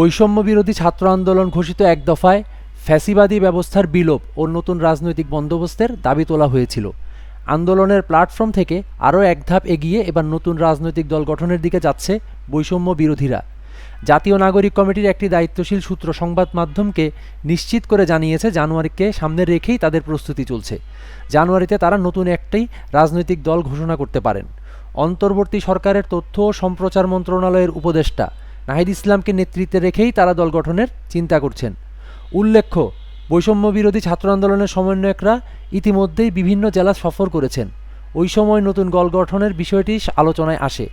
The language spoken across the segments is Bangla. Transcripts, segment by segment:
বৈষম্য বিরোধী ছাত্র আন্দোলন ঘোষিত এক দফায় ফ্যাসিবাদী ব্যবস্থার বিলোপ ও নতুন রাজনৈতিক বন্দোবস্তের দাবি তোলা হয়েছিল। আন্দোলনের প্ল্যাটফর্ম থেকে আরও এক ধাপ এগিয়ে এবার নতুন রাজনৈতিক দল গঠনের দিকে যাচ্ছে বৈষম্য বিরোধীরা জাতীয় নাগরিক কমিটির একটি দায়িত্বশীল সূত্র সংবাদ মাধ্যমকে নিশ্চিত করে জানিয়েছে, জানুয়ারিকে সামনে রেখেই তাদের প্রস্তুতি চলছে। জানুয়ারিতে তারা নতুন একটি রাজনৈতিক দল ঘোষণা করতে পারেন। অন্তর্বর্তী সরকারের তথ্য ও সম্প্রচার মন্ত্রণালয়ের উপদেষ্টা নাহিদ ইসলামকে নেতৃত্বে রেখেই তারা দল গঠনের চিন্তা করছেন। উল্লেখ্য, বৈষম্য বিরোধী ছাত্র আন্দোলনের সমন্বয়করা ইতিমধ্যেই বিভিন্ন জেলা সফর করেছেন। ওই সময় নতুন দল গঠনের বিষয়টি আলোচনায় আসে।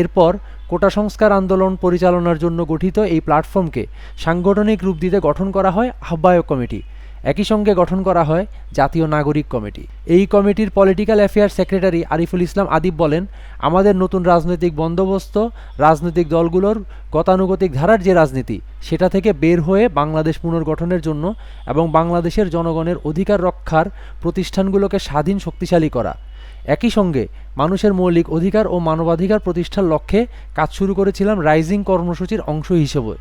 এরপর কোটা সংস্কার আন্দোলন পরিচালনার জন্য গঠিত এই প্ল্যাটফর্মকে সাংগঠনিক রূপ দিতে গঠন করা হয় আহ্বায়ক কমিটি। একই সঙ্গে গঠন করা হয় জাতীয় নাগরিক কমিটি। এই কমিটির political affairs secretary Ariful Islam Adib বলেন, আমাদের নতুন রাজনৈতিক বন্দোবস্ত, রাজনৈতিক দলগুলোর গতানুগতিক ধারার যে রাজনীতি, সেটা থেকে বের হয়ে বাংলাদেশ পুনর্গঠনের জন্য এবং বাংলাদেশের জনগণের অধিকার রক্ষার প্রতিষ্ঠানগুলোকে স্বাধীন শক্তিশালী করা। একই সঙ্গে, মানুষের মৌলিক অধিকার ও মানবাধিকার প্রতিষ্ঠার লক্ষ্যে কাজ শুরু করেছিলাম রাইজিং কর্মসূচির অংশ হিসেবে।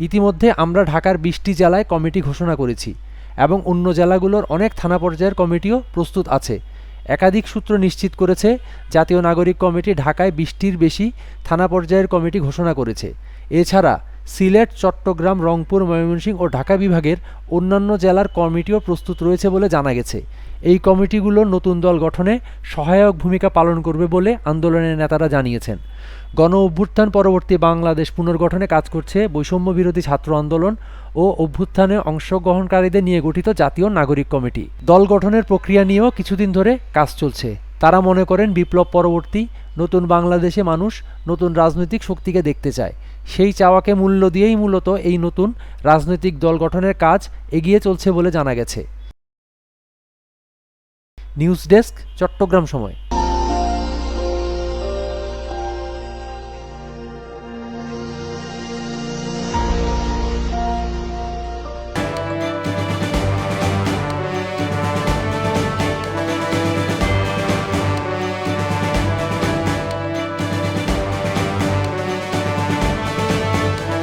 ইতিমধ্যে আমরা ঢাকার বিশটি জেলায় কমিটি ঘোষণা করেছি। এবং অন্য জেলাগুলোর অনেক থানা পর্যায়ের কমিটিও প্রস্তুত আছে। একাধিক সূত্র নিশ্চিত করেছে, জাতীয় নাগরিক কমিটি ঢাকায় বিশটির বেশি থানা পর্যায়ের কমিটি ঘোষণা করেছে। এছাড়া সিলেট, চট্টগ্রাম, রংপুর, ময়মনসিংহ ও ঢাকা বিভাগের অন্যান্য জেলার কমিটিও প্রস্তুত রয়েছে বলে জানা গেছে। এই কমিটিগুলো নতুন দল গঠনে সহায়ক ভূমিকা পালন করবে বলে আন্দোলনের নেতারা জানিয়েছেন। গণ অভ্যুত্থান পরবর্তী বাংলাদেশ পুনর্গঠনে কাজ করছে বৈষম্য বিরোধী ছাত্র আন্দোলন ও অভ্যুত্থানে অংশগ্রহণকারীদের নিয়ে গঠিত জাতীয় নাগরিক কমিটি। দল গঠনের প্রক্রিয়া নিয়েও কিছুদিন ধরে কাজ চলছে। তারা মনে করেন বিপ্লব পরবর্তী নতুন বাংলাদেশে মানুষ নতুন রাজনৈতিক শক্তিকে দেখতে চায়। সেই চাওয়াকে মূল্য দিয়েই মূলত এই নতুন রাজনৈতিক দল গঠনের কাজ এগিয়ে চলছে বলে জানা গেছে। নিউজ ডেস্ক, চট্টগ্রাম সময়।